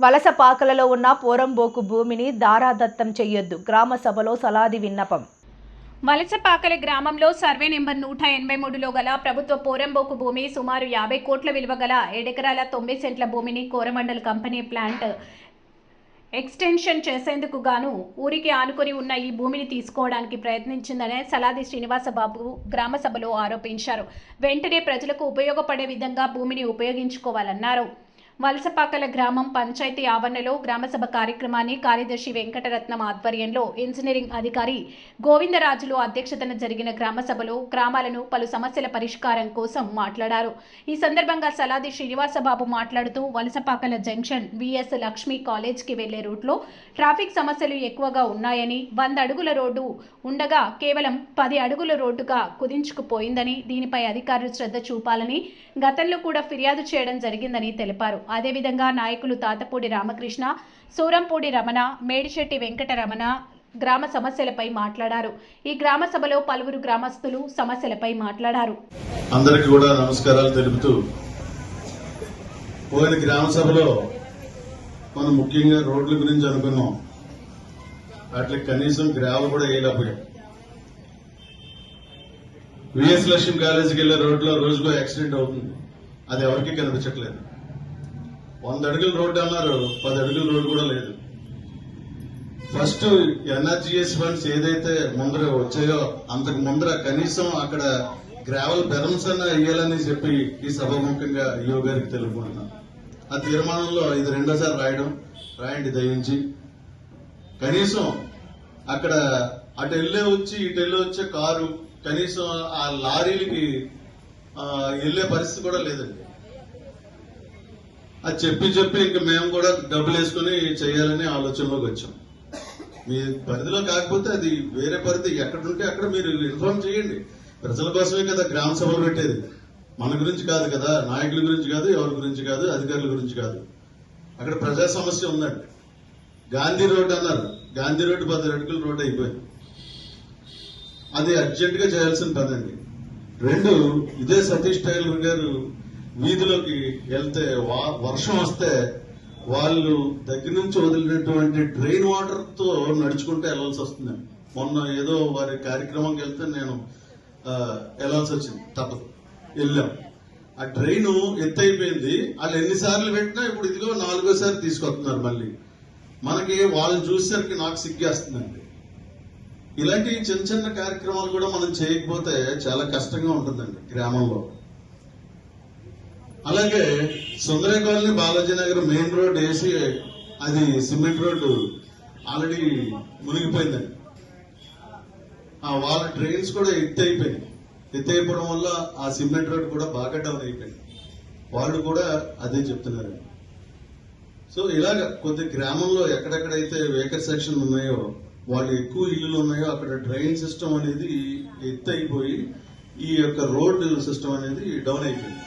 వలస పాకలలో ఉన్న పోరంబోకు భూమిని దారాదత్తం చెయ్యొద్దు. గ్రామ సభలో సలాది విన్నపం. వలసపాకలి గ్రామంలో సర్వే నెంబర్ నూట ఎనభై మూడులో గల ప్రభుత్వ పోరంబోకు భూమి సుమారు యాభై కోట్ల విలువ గల ఏడెకరాల తొమ్మిది సెంట్ల భూమిని కోరమండల్ కంపెనీ ప్లాంట్ ఎక్స్టెన్షన్ చేసేందుకు గాను ఊరికి ఆనుకొని ఉన్న ఈ భూమిని తీసుకోవడానికి ప్రయత్నించిందనే సలాది శ్రీనివాసబాబు గ్రామ సభలో ఆరోపించారు. వెంటనే ప్రజలకు ఉపయోగపడే విధంగా భూమిని ఉపయోగించుకోవాలన్నారు. వలసపాకల గ్రామం పంచాయతీ ఆవరణలో గ్రామసభ కార్యక్రమాన్ని కార్యదర్శి వెంకటరత్నం ఆధ్వర్యంలో ఇంజనీరింగ్ అధికారి గోవిందరాజులు అధ్యక్షతన జరిగిన గ్రామసభలో గ్రామాలను పలు సమస్యల పరిష్కారం కోసం మాట్లాడారు. ఈ సందర్భంగా సలాది శ్రీనివాసబాబు మాట్లాడుతూ వలసపాకల జంక్షన్ విఎస్ లక్ష్మీ కాలేజ్కి వెళ్ళే రూట్లో ట్రాఫిక్ సమస్యలు ఎక్కువగా ఉన్నాయని వంద అడుగుల రోడ్డు ఉండగా కేవలం పది అడుగుల రోడ్డుగా కుదించుకుపోయిందని దీనిపై అధికారులు శ్రద్ధ చూపాలని గతంలో కూడా ఫిర్యాదు చేయడం జరిగిందని తెలిపారు. అదేవిధంగా నాయకులు తాతపూడి రామకృష్ణ సూరంపూడి రమణ మేడిశెట్టి వెంకటరమణ గ్రామ సమస్యలపై మాట్లాడారు. ఈ గ్రామ సభలో పలువురు గ్రామస్తులు సమస్యలపై మాట్లాడారు. అందరికీ కూడా నమస్కారాలు తెలుపుతూ పోయిన గ్రామ సభలో మనం ముఖ్యంగా రోడ్ల గురించి అనుకున్నాం. అట్లా కనీసం గ్రావెల్ కూడా వేయలేకపోయాం. విఎస్ లక్ష్మీ కాలేజీకి వెళ్ళే రోడ్లో రోజుకో యాక్సిడెంట్ అవుతుంది. అది ఎవరికీ కనిపించట్లేదు. వంద అడుగుల రోడ్డు అన్నారు. పది అడుగుల రోడ్డు కూడా లేదు. ఫస్ట్ ఎన్ఆర్జీఎస్ ఫండ్స్ ఏదైతే ముందర వచ్చాయో అంతకు ముందర కనీసం అక్కడ గ్రావెల్ బెరమ్స్ అన్న వేయాలని చెప్పి ఈ సభాముఖంగా ఈయో గారికి తెలుపుకుంటున్నాను ఆ తీర్మానంలో ఇది రెండోసారి రాయడం రాయండి దయించి. కనీసం అక్కడ అటు వెళ్ళే వచ్చి ఇటు వెళ్ళి వచ్చే కారు కనీసం ఆ లారీలకి వెళ్ళే పరిస్థితి కూడా లేదండి. అది చెప్పి చెప్పి ఇంక మేము కూడా డబ్బులు వేసుకుని చేయాలని ఆలోచనలోకి వచ్చాం. మీ పరిధిలో కాకపోతే అది వేరే పరిధి. ఎక్కడుంటే అక్కడ మీరు ఇన్ఫార్మ్ చేయండి. ప్రజల కోసమే కదా గ్రామ సభలు పెట్టేది. మన గురించి కాదు కదా. నాయకుల గురించి కాదు ఎవరి గురించి కాదు అధికారుల గురించి కాదు. అక్కడ ప్రజా సమస్య ఉందండి. గాంధీ రోడ్ అన్నారు. గాంధీ రోడ్డు పది అడుగుల రోడ్ అయిపోయింది. అది అర్జెంటుగా చేయాల్సిన పని అండి. రెండు ఇదే సతీష్ టైలర్ గారు వీధిలోకి వెళ్తే వర్షం వస్తే వాళ్ళు దగ్గర నుంచి వదిలినటువంటి డ్రైన్ వాటర్తో నడుచుకుంటూ వెళ్ళాల్సి వస్తుంది. మొన్న ఏదో వారి కార్యక్రమంకి వెళ్తే నేను వెళ్ళాల్సి వచ్చింది. తప్పదు. వెళ్ళాం. ఆ డ్రైన్ ఎత్తైపోయింది. వాళ్ళు ఎన్నిసార్లు పెట్టినా ఇప్పుడు ఇదిగో నాలుగోసారి తీసుకొస్తున్నారు మళ్ళీ. మనకి వాళ్ళు చూసేసరికి నాకు సిగ్గేస్తుందండి. ఇలాంటి చిన్న చిన్న కార్యక్రమాలు కూడా మనం చేయకపోతే చాలా కష్టంగా ఉంటుందండి గ్రామంలో. అలాగే Sundara colony Balaji Nagar main road వేసి అది సిమెంట్ రోడ్డు ఆల్రెడీ మునిగిపోయిందండి ఆ వాళ్ళ ట్రైన్స్ కూడా ఎత్తు అయిపోయినాయి ఎత్తు అయిపోవడం వల్ల ఆ సిమెంట్ రోడ్ కూడా బాగా డౌన్ అయిపోయింది. వాళ్ళు కూడా అదే చెప్తున్నారు. సో ఇలాగ కొద్ది గ్రామంలో ఎక్కడెక్కడైతే వేకర్ సెక్షన్ ఉన్నాయో వాళ్ళు ఎక్కువ ఇల్లులు ఉన్నాయో అక్కడ డ్రైన్ సిస్టమ్ అనేది ఎత్తు అయిపోయి ఈ యొక్క రోడ్ సిస్టమ్ అనేది డౌన్ అయిపోయింది.